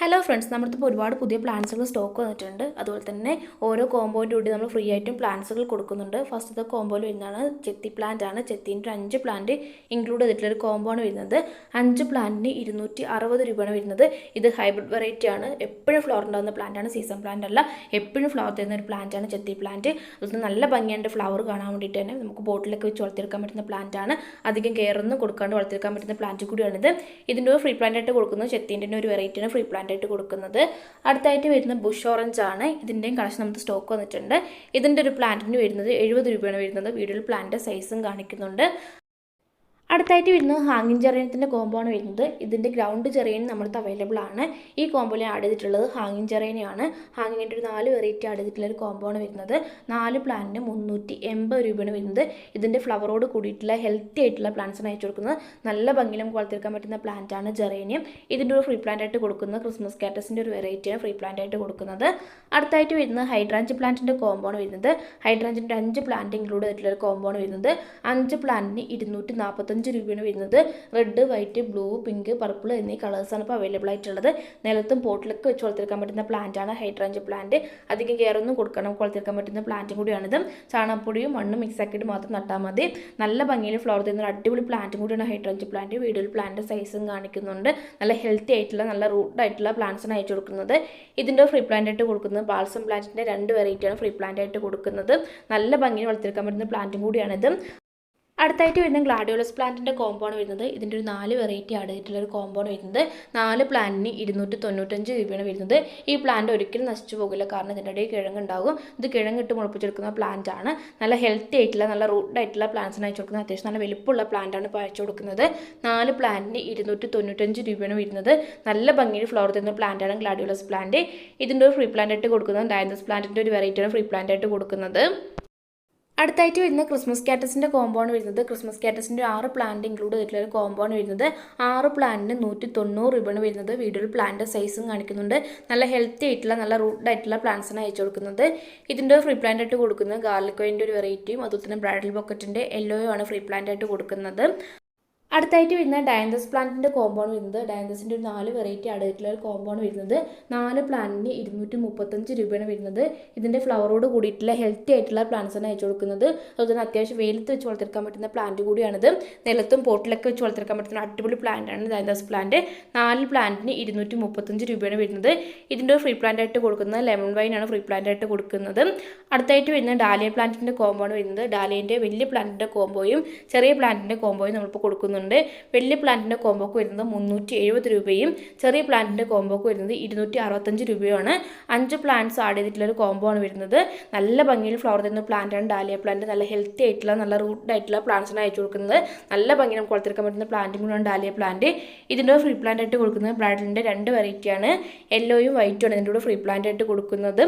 Hello friends നമ്മളിപ്പോൾ ഒരുപാട് പുതിയ പ്ലാൻസുകൾ സ്റ്റോക്ക് വന്നിട്ടുണ്ട്. അതുപോലെ തന്നെ ഓരോ കോമ്പോയിന്റെ കൂടി നമ്മൾ ഫ്രീ ആയിട്ടും പ്ലാൻസുകൾ കൊടുക്കുന്നുണ്ട്. ഫസ്റ്റത്തെ കോമ്പോയിൽ വരുന്നതാണ് ചെത്തി പ്ലാന്റ് ആണ്. ചെത്തിന്റെ അഞ്ച് പ്ലാന്റ് ഇൻക്ലൂഡ് ചെയ്തിട്ടുള്ളൊരു കോമ്പോ ആണ് വരുന്നത്. അഞ്ച് പ്ലാന്റിന് ഇരുന്നൂറ്റി അറുപത് രൂപയാണ് വരുന്നത്. ഇത് ഹൈബ്രിഡ് വെറൈറ്റി ആണ്. എപ്പോഴും ഫ്ലവർ ഉണ്ടാകുന്ന പ്ലാന്റ് ആണ്. സീസൺ പ്ലാന്റ് അല്ല. എപ്പോഴും ഫ്ലവർ തരുന്ന ഒരു പ്ലാന്റ് ആണ് ചെത്തി പ്ലാന്റ് അതുപോലെ നല്ല ഭംഗിയുണ്ട് ഫ്ലവർ കാണാൻ വേണ്ടിയിട്ട് തന്നെ നമുക്ക് ബോട്ടിലൊക്കെ വെച്ച് വളർത്തിയെടുക്കാൻ പറ്റുന്ന പ്ലാന്റ് ആണ്. അധികം കെയർ ഒന്നും കൊടുക്കാണ്ട് വളർത്തിയെടുക്കാൻ പറ്റുന്ന പ്ലാന്റ് കൂടിയാണിത്. ഇതിന്റെ ഒരു ഫ്രീ പ്ലാന്റ് ആയിട്ട് കൊടുക്കുന്നത് ചെത്തിന്റെ ഒരു വെറൈറ്റിയാണ് ഫ്രീ പ്ലാന്റ് ആയിട്ട് കൊടുക്കുന്നത്. അടുത്തായിട്ട് വരുന്ന ബുഷ് ഓറഞ്ച് ആണ്. ഇതിന്റെയും കളക്ഷൻ നമുക്ക് സ്റ്റോക്ക് വന്നിട്ടുണ്ട്. ഇതിന്റെ ഒരു പ്ലാന്റിന് വരുന്നത് എഴുപത് രൂപയാണ് വരുന്നത്. വീഡിയോയിൽ പ്ലാന്റ് സൈസും കാണിക്കുന്നുണ്ട്. അടുത്തായിട്ട് വരുന്നത് ഹാങ്ങിങ് ചെറിയനത്തിന്റെ കോമ്പോ ആണ് വരുന്നത്. ഇതിന്റെ ഗ്രൗണ്ട് ചെറിയൻ നമ്മൾക്ക് അവൈലബിൾ ആണ്. ഈ കോമ്പോയിൽ ആഡ് ചെയ്തിട്ടുള്ളത് ഹാങ്ങിങ് ചെറിയനെയാണ് ഹാങ്ങിങ്ങിന്റെ ഒരു നാല് വെറൈറ്റി ആഡ് ചെയ്തിട്ടുള്ള ഒരു കോമ്പോ ആണ് വരുന്നത്. നാല് പ്ലാന്റിന് മുന്നൂറ്റി എൺപത് രൂപയാണ് വരുന്നത്. ഇതിന്റെ ഫ്ലവറോട് കൂടിയിട്ടുള്ള ഹെൽത്തി ആയിട്ടുള്ള പ്ലാന്റ്സ് ആണ് അയച്ചു കൊടുക്കുന്നത്. നല്ല ഭംഗിയിലും വളർത്തിയെടുക്കാൻ പറ്റുന്ന പ്ലാന്റ് ആണ് ജെറേനിയം ഇതിന്റെ ഒരു ഫ്രീ പ്ലാന്റ് ആയിട്ട് കൊടുക്കുന്നത് ക്രിസ്മസ് കാറ്റസിന്റെ ഒരു വെറൈറ്റിയാണ് ഫ്രീ പ്ലാന്റ് ആയിട്ട് കൊടുക്കുന്നത്. അടുത്തായിട്ട് വരുന്നത് ഹൈഡ്രാഞ്ച് പ്ലാന്റിന്റെ കോമ്പോ ആണ് വരുന്നത്. ഹൈഡ്രാഞ്ചിന്റെ അഞ്ച് പ്ലാന്റ് ഇൻക്ലൂഡ് ചെയ്തിട്ടുള്ള ഒരു കോമ്പോ ആണ് വരുന്നത്. അഞ്ച് പ്ലാന്റിന് ഇരുന്നൂറ്റി രൂപയാണ് വരുന്നത്. Red white blue pink purple എന്നീ കളേഴ്സാണ് ഇപ്പോൾ അവൈലബിൾ ആയിട്ടുള്ളത്. നിലത്തും പോട്ടിലൊക്കെ വെച്ച് വളർത്തിയെടുക്കാൻ പറ്റുന്ന പ്ലാന്റാണ് ഹൈഡ്രാഞ്ച് പ്ലാന്റ് അധികം കെയർ ഒന്നും കൊടുക്കണം വളർത്തിയെടുക്കാൻ പറ്റുന്ന പ്ലാന്റും കൂടിയാണിത്. ചാണകപ്പൊടിയും മണ്ണും മിക്സ് ആക്കിയിട്ട് മാത്രം നട്ടാൽ മതി. നല്ല ഭംഗിയിൽ ഫ്ലോർ തരുന്ന അടിപൊളി പ്ലാന്റും കൂടിയാണ് ഹൈഡ്രാഞ്ച് പ്ലാന്റ് വീഡിയോയിൽ പ്ലാന്റ് സൈസും കാണിക്കുന്നുണ്ട്. നല്ല ഹെൽത്തി ആയിട്ടുള്ള നല്ല റൂട്ട് ആയിട്ടുള്ള പ്ലാന്റ്സാണ് അയച്ചു കൊടുക്കുന്നത്. ഇതിന്റെ ഫ്രീ പ്ലാന്റ് ആയിട്ട് കൊടുക്കുന്നത് ബാൾസം പ്ലാന്റിന്റെ രണ്ട് വെറൈറ്റിയാണ് ഫ്രീ പ്ലാന്റ് ആയിട്ട് കൊടുക്കുന്നത്. നല്ല ഭംഗിയിൽ വളർത്തിയെടുക്കാൻ പറ്റുന്ന പ്ലാന്റും കൂടിയാണിത്. അടുത്തായിട്ട് വരുന്ന ഗ്ലാഡിയോളസ് പ്ലാന്റിന്റെ കോമ്പൗണ്ട് വരുന്നത്. ഇതിന്റെ ഒരു നാല് വെറൈറ്റി ആഡ് ചെയ്തിട്ടുള്ള ഒരു കോമ്പൗണ്ട് വരുന്നത് നാല് പ്ലാന്റിന് ഇരുന്നൂറ്റി തൊണ്ണൂറ്റഞ്ച് രൂപയാണ് വരുന്നത്. ഈ പ്ലാന്റ് ഒരിക്കലും നശിച്ചു പോകില്ല. കാരണം ഇതിന്റെ ഇടയിൽ കിഴങ്ങുണ്ടാകും. ഇത് കിഴങ്ങിട്ട് മുളപ്പിച്ചെടുക്കുന്ന പ്ലാന്റ് ആണ്. നല്ല ഹെൽത്തി ആയിട്ടുള്ള നല്ല റൂട്ട് ആയിട്ടുള്ള പ്ലാന്റ്സിന് അയച്ചു കൊടുക്കുന്നത്. അത്യാവശ്യം നല്ല വലിപ്പമുള്ള പ്ലാന്റ് ആണ് ഇപ്പോൾ അയച്ചു കൊടുക്കുന്നത്. നാല് പ്ലാന്റിന് ഇരുന്നൂറ്റി തൊണ്ണൂറ്റഞ്ച് രൂപയാണ് വരുന്നത്. നല്ല ഭംഗിയിൽ ഫ്ലവർ തരുന്ന പ്ലാന്റാണ് ഗ്ലാഡിയോളസ് പ്ലാന്റ് ഇതിന്റെ ഒരു ഫ്രീ പ്ലാന്റ് ആയിട്ട് കൊടുക്കുന്നത്. ഡയനസ് പ്ലാന്റിന്റെ ഒരു വെറൈറ്റിയാണ് ഫ്രീ പ്ലാന്റ് ആയിട്ട് കൊടുക്കുന്നത്. അടുത്തായിട്ട് വരുന്ന ക്രിസ്മസ് കാറ്റസിന്റെ കോമ്പൗണ്ട് വരുന്നത്. ക്രിസ്മസ് കാറ്റസിന്റെ ആറ് പ്ലാന്റ് ഇൻക്ലൂഡ് ചെയ്തിട്ടുള്ള ഒരു കോമ്പൗണ്ട് വരുന്നത്. ആറ് പ്ലാന്റിന് നൂറ്റി തൊണ്ണൂറ് രൂപയാണ് വരുന്നത്. വീഡിയോയിൽ പ്ലാന്റ് സൈസും കാണിക്കുന്നുണ്ട്. നല്ല ഹെൽത്തി ആയിട്ടുള്ള നല്ല റൂട്ട് ആയിട്ടുള്ള പ്ലാന്റ്സാണ് അയച്ചു കൊടുക്കുന്നത്. ഇതിന്റെ ഫ്രീ പ്ലാന്റ് ആയിട്ട് കൊടുക്കുന്നത് ഗാർലിക്കോയിന്റെ ഒരു വെറൈറ്റിയും അതുപോലെ തന്നെ ബ്രൈഡൽ ബൊക്കറ്റിന്റെ യെല്ലോയും ആണ് ഫ്രീ പ്ലാന്റ് ആയിട്ട് കൊടുക്കുന്നത്. അടുത്തായിട്ട് വരുന്ന ഡയന്തസ് പ്ലാന്റിന്റെ കോമ്പൗണ്ട് വരുന്നത്. ഡയന്തസിന്റെ ഒരു നാല് വെറൈറ്റി അടുത്തുള്ള ഒരു കോമ്പൗണ്ട് വരുന്നത്. നാല് പ്ലാന്റിന് ഇരുന്നൂറ്റി മുപ്പത്തഞ്ച് രൂപയാണ് വരുന്നത്. ഇതിന്റെ ഫ്ലവറോട് കൂടിയിട്ടുള്ള ഹെൽത്തി ആയിട്ടുള്ള പ്ലാന്റ്സാണ് അയച്ചു കൊടുക്കുന്നത്. അതുപോലെ തന്നെ അത്യാവശ്യം വെയിലത്ത് വെച്ച് വളർത്തിയെടുക്കാൻ പറ്റുന്ന പ്ലാന്റ് കൂടിയാണിത്. നിലത്തും പോട്ടിലൊക്കെ വെച്ച് വളർത്തിയെടുക്കാൻ പറ്റുന്ന അടിപൊളി പ്ലാന്റ് ആണ് ഡയന്തസ് പ്ലാന്റ് നാല് പ്ലാന്റിന് ഇരുന്നൂറ്റി മുപ്പത്തഞ്ച് രൂപയാണ് വരുന്നത്. ഇതിന്റെ ഫ്രീ പ്ലാന്റ് ആയിട്ട് കൊടുക്കുന്നത് ലെമൺ വൈൻ ആണ് ഫ്രീ പ്ലാന്റ് ആയിട്ട് കൊടുക്കുന്നത്. അടുത്തായിട്ട് വരുന്ന ഡാലിയ പ്ലാന്റിന്റെ കോമ്പൗണ്ട് വരുന്നത്. ഡാലിയന്റെ വലിയ പ്ലാന്റിന്റെ കോമ്പോയും ചെറിയ പ്ലാന്റിന്റെ കോമ്പോയും നമ്മളിപ്പോൾ കൊടുക്കുന്നുണ്ട്. വലിയ പ്ലാന്റിന്റെ കോമ്പോക്ക് വരുന്നത് മുന്നൂറ്റി എഴുപത് രൂപയും ചെറിയ പ്ലാന്റിന്റെ കോമ്പോക്ക് വരുന്നത് ഇരുന്നൂറ്റി അറുപത്തഞ്ച് രൂപയുമാണ്. അഞ്ച് പ്ലാന്റ്സ് ആഡ് ചെയ്തിട്ടുള്ളൊരു കോമ്പോ ആണ് വരുന്നത്. നല്ല ഭംഗിയിൽ ഫ്ലവർ തരുന്ന പ്ലാന്റാണ് ഡാലിയ പ്ലാന്റ് നല്ല ഹെൽത്തി ആയിട്ടുള്ള നല്ല റൂട്ട് ആയിട്ടുള്ള പ്ലാന്റ്സിന് അയച്ചു കൊടുക്കുന്നത്. നല്ല ഭംഗി നമുക്ക് വളർത്തിയെടുക്കാൻ പറ്റുന്ന പ്ലാന്റും കൂടെയാണ് ഡാലിയ പ്ലാന്റ് ഇതിന്റെ ഫ്രീ പ്ലാന്റ് ആയിട്ട് കൊടുക്കുന്നത് ബ്രാഡിന്റെ രണ്ട് വെറൈറ്റിയാണ് യെല്ലോയും വൈറ്റും ആണ് ഇതിന്റെ കൂടെ ഫ്രീ പ്ലാന്റ് ആയിട്ട് കൊടുക്കുന്നത്.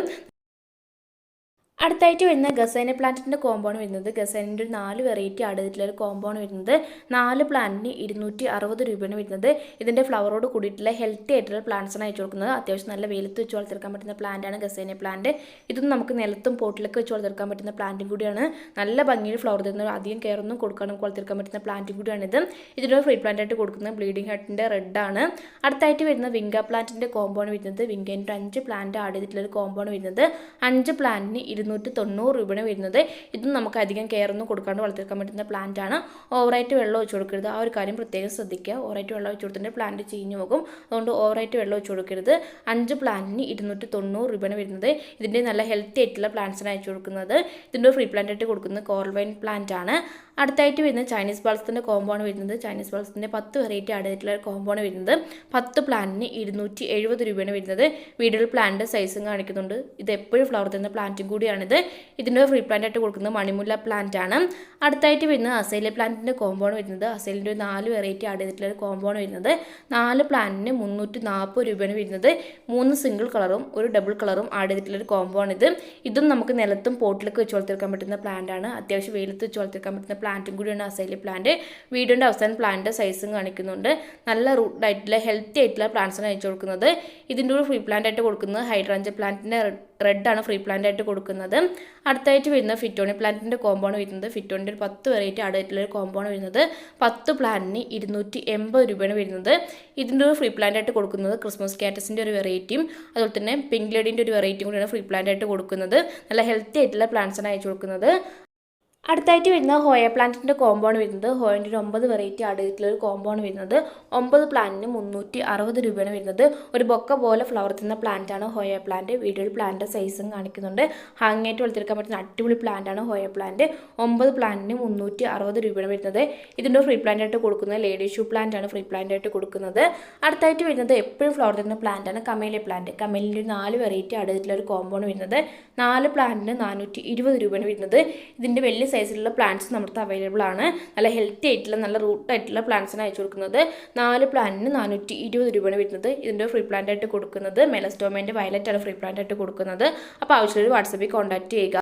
അടുത്തായിട്ട് വരുന്ന ഗസൈന പ്ലാന്റിന്റെ കോമ്പൗണ്ട് വരുന്നത്. ഗസൈനിന്റെ ഒരു നാല് വെറൈറ്റി ആഡ് ചെയ്തിട്ടുള്ള ഒരു കോമ്പൗണ്ട് വരുന്നത്. നാല് പ്ലാന്റിന് ഇരുന്നൂറ്റി അറുപത് രൂപയാണ് വരുന്നത്. ഇതിന്റെ ഫ്ലവറോട് കൂടിയിട്ടുള്ള ഹെൽത്തി ആയിട്ടുള്ള പ്ലാന്റ്സാണ് അയച്ചു കൊടുക്കുന്നത്. അത്യാവശ്യം നല്ല വെയിലത്ത് വെച്ച് വളർത്തിയെടുക്കാൻ പറ്റുന്ന പ്ലാന്റാണ് ഗസൈന പ്ലാന്റ് ഇതും നമുക്ക് നിലത്തും പോട്ടിലൊക്കെ വെച്ച് വളർത്തിയെടുക്കാൻ പറ്റുന്ന പ്ലാന്റും കൂടിയാണ്. നല്ല ഭംഗിയിൽ ഫ്ലവർ തരുന്ന അധികം കെയറൊന്നും കൊടുക്കാനും വളർത്തിയെടുക്കാൻ പറ്റുന്ന പ്ലാന്റും കൂടിയാണ് ഇത്. ഇതിന്റെ ഫ്രീ പ്ലാന്റ് ആയിട്ട് കൊടുക്കുന്നത് ബ്ലീഡിംഗ് ഹട്ടിന്റെ റെഡ് ആണ്. അടുത്തായിട്ട് വരുന്ന വിങ്ക പ്ലാന്റിന്റെ കോമ്പൗണ്ട് വരുന്നത്. വിങ്കേന്റെ അഞ്ച് പ്ലാന്റ് ആഡ് ചെയ്തിട്ടുള്ള ഒരു കോമ്പൗണ്ട് വരുന്നത്. അഞ്ച് പ്ലാന്റിന് ഇരുന്നൂറ്റി തൊണ്ണൂറ് രൂപയാണ് വരുന്നത്. ഇതും നമുക്ക് അധികം കെയർ ഒന്നും കൊടുക്കാണ്ട് വളർത്തിയെടുക്കാൻ പറ്റുന്ന പ്ലാന്റ് ആണ്. ഓവറായിട്ട് വെള്ളം ഒഴിച്ചു കൊടുക്കരുത്. ആ ഒരു കാര്യം പ്രത്യേകം ശ്രദ്ധിക്കുക. ഓവറായിട്ട് വെള്ളം ഒഴിച്ചു കൊടുത്തിട്ട് പ്ലാന്റ് ചീഞ്ഞു പോകും. അതുകൊണ്ട് ഓവറായിട്ട് വെള്ളം ഒഴിച്ചു കൊടുക്കരുത്. അഞ്ച് പ്ലാന്റിന് ഇരുന്നൂറ്റി തൊണ്ണൂറ് രൂപയാണ് വരുന്നത്. ഇതിന്റെ നല്ല ഹെൽത്തി ആയിട്ടുള്ള പ്ലാന്റ്സിന് അയച്ചു കൊടുക്കുന്നത്. ഇതിന്റെ ഫ്രീ പ്ലാന്റ് ആയിട്ട് കൊടുക്കുന്നത് കോർവൈൻ പ്ലാന്റ് ആണ്. അടുത്തായിട്ട് വരുന്നത് ചൈനീസ് ബൾസിന്റെ കോമ്പൗണ്ട് വരുന്നത്. ചൈനീസ് ബൾസിന്റെ പത്ത് വെറൈറ്റി ആഡ് ചെയ്തിട്ടുള്ള കോമ്പൗണ്ട് വരുന്നത്. പത്ത് പ്ലാന്റിന് ഇരുന്നൂറ്റി എഴുപത് രൂപയാണ് വരുന്നത്. വീഡിയോയിൽ പ്ലാന്റ് സൈസും കാണിക്കുന്നുണ്ട്. ഇത് എപ്പോഴും ഫ്ലവർ തരുന്ന പ്ലാന്റും കൂടിയാണിത്. ഇതിന്റെ ഫ്രീ പ്ലാന്റ് ആയിട്ട് കൊടുക്കുന്നത് മണിമുല്ല പ്ലാന്റ് ആണ്. അടുത്തായിട്ട് വരുന്നത് അസൈലി പ്ലാന്റിന്റെ കോമ്പൗണ്ട് വരുന്നത്. അസൈലിന്റെ നാല് വെറൈറ്റി ആഡ് ചെയ്തിട്ടുള്ള ഒരു കോമ്പൗണ്ട് വരുന്നത്. നാല് പ്ലാന്റിന് മുന്നൂറ്റി നാൽപ്പത് രൂപയാണ് വരുന്നത്. മൂന്ന് സിംഗിൾ കളറും ഒരു ഡബിൾ കളറും ആഡ് ചെയ്തിട്ടുള്ള ഒരു കോമ്പൗണ്ട് ഇത് ഇതും നമുക്ക് നിലത്തും പോട്ടിലൊക്കെ വെച്ച് വളർത്തിയെടുക്കാൻ പറ്റുന്ന പ്ലാന്റ് ആണ്. അത്യാവശ്യം വെയിലത്ത് വെച്ച് വളർത്തിയെടുക്കാൻ പറ്റുന്ന പ്ലാന്റും കൂടിയാണ് അസൈലി പ്ലാന്റ് വീടിന്റെ അവസാനം പ്ലാന്റിന്റെ സൈസും കാണിക്കുന്നുണ്ട്. നല്ല റൂട്ട് ആയിട്ടുള്ള ഹെൽത്തി ആയിട്ടുള്ള പ്ലാന്റ്സാണ് അയച്ചു കൊടുക്കുന്നത്. ഇതിന്റെ ഒരു ഫ്രീ പ്ലാന്റ് ആയിട്ട് കൊടുക്കുന്നത് ഹൈഡ്രാഞ്ച പ്ലാന്റിന്റെ റെഡ് ആണ് ഫ്രീ പ്ലാന്റ് ആയിട്ട് കൊടുക്കുന്നത്. അടുത്തായിട്ട് വരുന്ന ഫിറ്റോണി പ്ലാന്റിന്റെ കോമ്പൗണ്ട് വരുന്നത്. ഫിറ്റോണിന്റെ ഒരു പത്ത് വെറൈറ്റി ആടായിട്ടുള്ള ഒരു കോമ്പൗണ്ട് വരുന്നത്. പത്ത് പ്ലാന്റിന് ഇരുന്നൂറ്റി എൺപത് രൂപയാണ് വരുന്നത്. ഇതിന്റെ ഒരു ഫ്രീ പ്ലാന്റ് ആയിട്ട് കൊടുക്കുന്നത് ക്രിസ്മസ് കാറ്റസിന്റെ ഒരു വെറൈറ്റിയും അതുപോലെ തന്നെ പിങ്ക് ലേഡിന്റെ ഒരു വെറൈറ്റിയും കൂടിയാണ് ഫ്രീ പ്ലാന്റ് ആയിട്ട് കൊടുക്കുന്നത്. നല്ല ഹെൽത്തി ആയിട്ടുള്ള പ്ലാന്റ്സാണ് അയച്ചു കൊടുക്കുന്നത്. അടുത്തായിട്ട് വരുന്ന ഹോയ പ്ലാന്റിന്റെ കോമ്പൗണ്ട് വരുന്നത്. ഹോയന്റെ ഒരു ഒമ്പത് വെറൈറ്റി അടുത്തുള്ള ഒരു കോമ്പൗണ്ട് വരുന്നത്. ഒമ്പത് പ്ലാന്റിന് മുന്നൂറ്റി അറുപത് രൂപയാണ് വരുന്നത്. ഒരു ബൊക്ക പോലെ ഫ്ലവർ തരുന്ന പ്ലാന്റാണ് ഹോയ പ്ലാന്റ് വീഡിയോയിൽ പ്ലാന്റ് സൈസും കാണിക്കുന്നുണ്ട്. ഹാങ്ങായിട്ട് വളർത്തിയെടുക്കാൻ പറ്റുന്ന അടിപൊളി പ്ലാന്റാണ് ഹോയ പ്ലാന്റ് ഒമ്പത് പ്ലാന്റിന് മുന്നൂറ്റി അറുപത് രൂപയാണ് വരുന്നത്. ഇതിന്റെ ഫ്രീ പ്ലാന്റ് ആയിട്ട് കൊടുക്കുന്നത് ലേഡി ഷൂ പ്ലാന്റ് ആണ് ഫ്രീ പ്ലാന്റ് ആയിട്ട് കൊടുക്കുന്നത്. അടുത്തായിട്ട് വരുന്നത് എപ്പോഴും ഫ്ലവർ തരുന്ന പ്ലാന്റാണ് കമേലിയ പ്ലാന്റ് കമേലിന്റെ നാല് വെറൈറ്റി അടുത്തുള്ള ഒരു കോമ്പൗണ്ട് വരുന്നത്. നാല് പ്ലാന്റിന് നാനൂറ്റി ഇരുപത് രൂപയാണ് വരുന്നത്. ഇതിന്റെ വലിയ സൈസിലുള്ള പ്ലാന്റ്സ് നമ്മുടെ അവൈലബിൾ ആണ്. നല്ല ഹെൽത്തി ആയിട്ടുള്ള നല്ല റൂട്ട് ആയിട്ടുള്ള പ്ലാന്റ്സിന് അയച്ചു കൊടുക്കുന്നത്. നാല് പ്ലാന്റിന് നാനൂറ്റി ഇരുപത് രൂപയാണ് വരുന്നത്. ഇതിന്റെ ഫ്രീ പ്ലാന്റ് ആയിട്ട് കൊടുക്കുന്നത്. മെലസ്റ്റോമേന്റെ ആണ് ഫ്രീ പ്ലാന്റ് ആയിട്ട് കൊടുക്കുന്നത്. അപ്പോൾ ആവശ്യമുള്ള വാട്സപ്പിൽ കോൺടാക്ട് ചെയ്യുക.